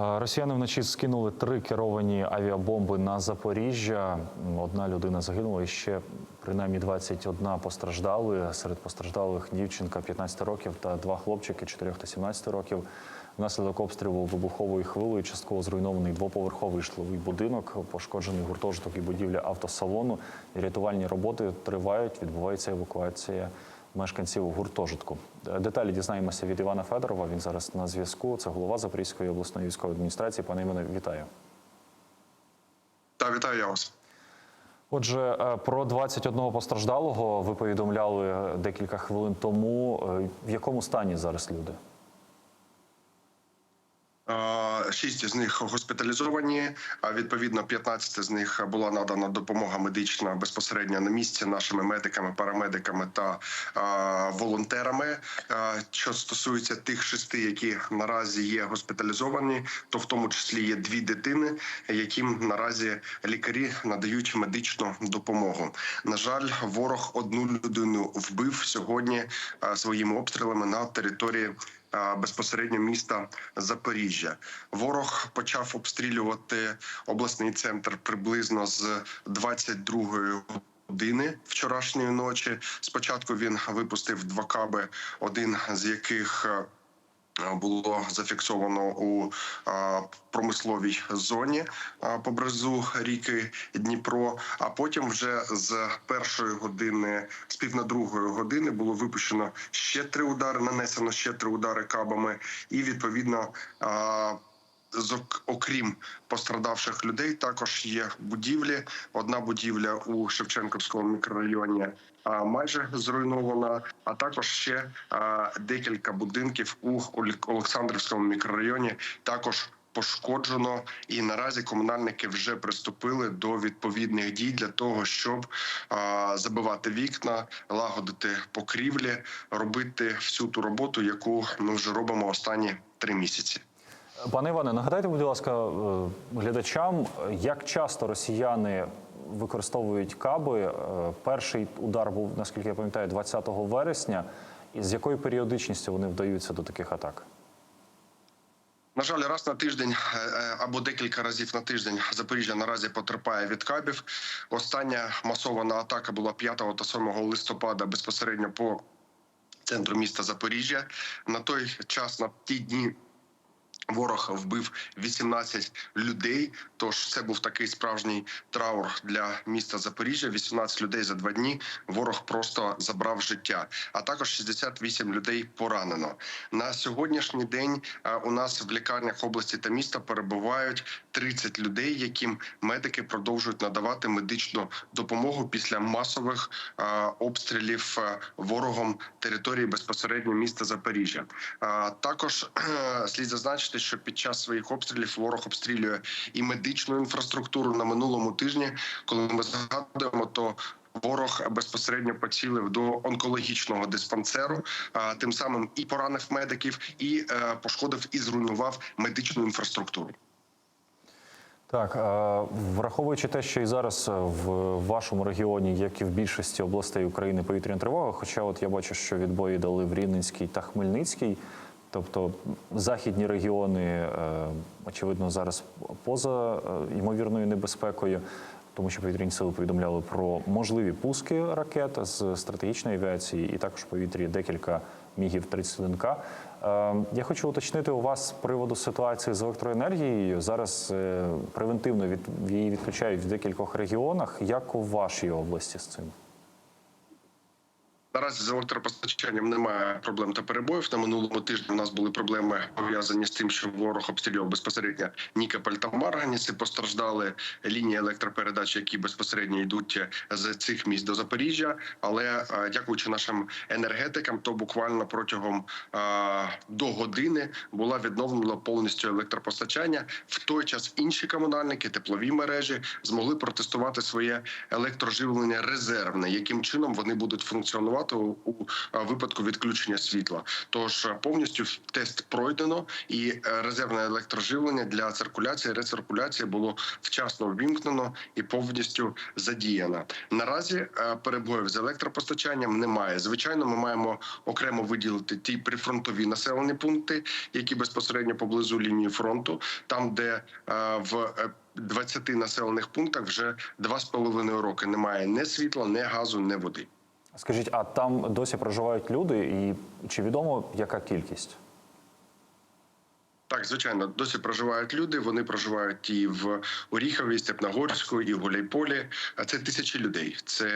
Росіяни вночі скинули три керовані авіабомби на Запоріжжя. Одна людина загинула і ще принаймні 21 постраждали. Серед постраждалих дівчинка 15 років та два хлопчики 4 та 17 років. Внаслідок обстрілу вибуховою хвилею частково зруйнований двоповерховий житловий будинок, пошкоджений гуртожиток і будівля автосалону. Рятувальні роботи тривають. Відбувається евакуація мешканців гуртожитку. Деталі дізнаємося від Івана Федорова. Він зараз на зв'язку. Це голова Запорізької обласної військової адміністрації. Пане Іване, вітаю. Та вітаю я вас. Отже, е, про 21 постраждалого ви повідомляли декілька хвилин тому. Е, В якому стані зараз люди? Шість з них госпіталізовані. А відповідно, 15 з них була надана допомога медична безпосередньо на місці нашими медиками, парамедиками та волонтерами. Що стосується тих шести, які наразі є госпіталізовані, то в тому числі є дві дитини, яким наразі лікарі надають медичну допомогу. На жаль, ворог одну людину вбив сьогодні своїми обстрілами на території. Е, Безпосередньо міста Запоріжжя ворог почав обстрілювати обласний центр приблизно з 22-ї години вчорашньої ночі. Спочатку він випустив два каби, один з яких е, було зафіксовано у е, промисловій зоні е, поблизу ріки Дніпро. А потім, вже з першої години, з пів на другої години, було випущено ще три удари. Нанесено ще три удари кабами, і відповідно. Зок- окрім пострадавших людей, також є будівлі. Одна будівля у Шевченківському мікрорайоні а, майже зруйнована, а також ще декілька будинків у Олександрівському мікрорайоні також. Пошкоджено, і наразі комунальники вже приступили до відповідних дій для того, щоб а, забивати вікна, лагодити покрівлі, робити всю ту роботу, яку ми вже робимо останні три місяці. Пане Іване, нагадайте, будь ласка, е, глядачам, як часто росіяни використовують каби. Е, Перший удар був, наскільки я пам'ятаю, 20 вересня. І з якою періодичністю вони вдаються до таких атак? На жаль, раз на тиждень е, або декілька разів на тиждень Запоріжжя наразі потерпає від кабів. Остання масована атака була 5 та 7 листопада безпосередньо по центру міста Запоріжжя. На той час, на ті дні. Ворог вбив 18 людей. Тож це був такий справжній траур для міста Запоріжжя. 18 людей за два дні. Ворог просто забрав життя. А також 68 людей поранено. На сьогоднішній день е, у нас в лікарнях області та міста перебувають 30 людей, яким медики продовжують надавати медичну допомогу після масових е, обстрілів е, ворогом території безпосередньо міста Запоріжжя. Також слід зазначити, що під час своїх обстрілів ворог обстрілює і медичну інфраструктуру на минулому тижні. Коли ми згадуємо, то Ворог безпосередньо поцілив до онкологічного диспансеру, тим самим і поранив медиків, і е, пошкодив і зруйнував медичну інфраструктуру. Так, е, враховуючи те, що і зараз в вашому регіоні, як і в більшості областей України, повітряна тривога. Хоча, от я бачу, що відбої дали в Рівненській та Хмельницькій, тобто західні регіони, е, очевидно, зараз поза е, ймовірною небезпекою, тому що повітряні сили повідомляли про можливі пуски ракет з стратегічної авіації, і також в повітрі декілька мігів 31К. Е, Я хочу уточнити у вас з приводу ситуації з електроенергією. Зараз превентивно від її відключають в декількох регіонах. Як у вашій області з цим? Наразі з електропостачанням немає проблем та перебоїв. На минулому тижні у нас були проблеми пов'язані з тим, що ворог обстрілював безпосередньо Нікополь та Марганіці. Постраждали лінії електропередач, які безпосередньо йдуть з цих міст до Запоріжжя. Але е, дякуючи нашим енергетикам, то буквально протягом е, до години була відновлена повністю електропостачання. В той час інші комунальники, теплові мережі змогли протестувати своє електроживлення резервне, яким чином вони будуть функціонувати працювати у, випадку відключення світла. Тож повністю тест пройдено, і е, резервне електроживлення для циркуляції рециркуляції було вчасно ввімкнено і повністю задіяно. Наразі е, перебоїв з електропостачанням немає. Звичайно, ми маємо окремо виділити ті прифронтові населені пункти, які безпосередньо поблизу лінії фронту, там де е, в е, 20 населених пунктах вже два з половиною роки немає ні світла, ні газу, ні води. Скажіть, а там досі проживають люди, і чи відомо яка кількість? Так, звичайно, досі проживають люди. Вони проживають і в Оріхові, Степногорську, і в Гуляйполі. А це тисячі людей. Це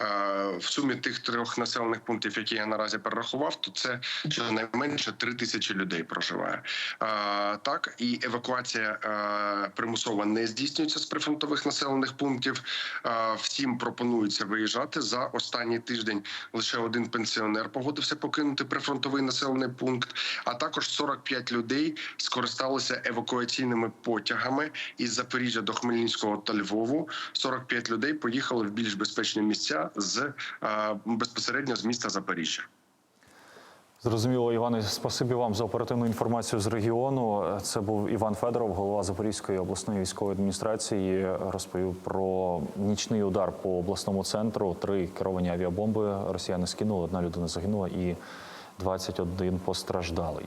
е, в сумі тих трьох населених пунктів, які я наразі перерахував, то це щонайменше три тисячі людей проживає. Так і евакуація е, примусова не здійснюється з прифронтових населених пунктів. Всім пропонується виїжджати за останній тиждень. Лише один пенсіонер погодився покинути прифронтовий населений пункт. А також 45 людей скористалися евакуаційними потягами із Запоріжжя до Хмельницького та Львову. 45 людей поїхали в більш безпечні місця з е, безпосередньо з міста Запоріжжя. Зрозуміло, Іване, спасибі вам за оперативну інформацію з регіону. Це був Іван Федоров, голова Запорізької обласної військової адміністрації. Розповів про нічний удар по обласному центру. Три керовані авіабомби росіяни скинули. Одна людина загинула і 21 постраждалий.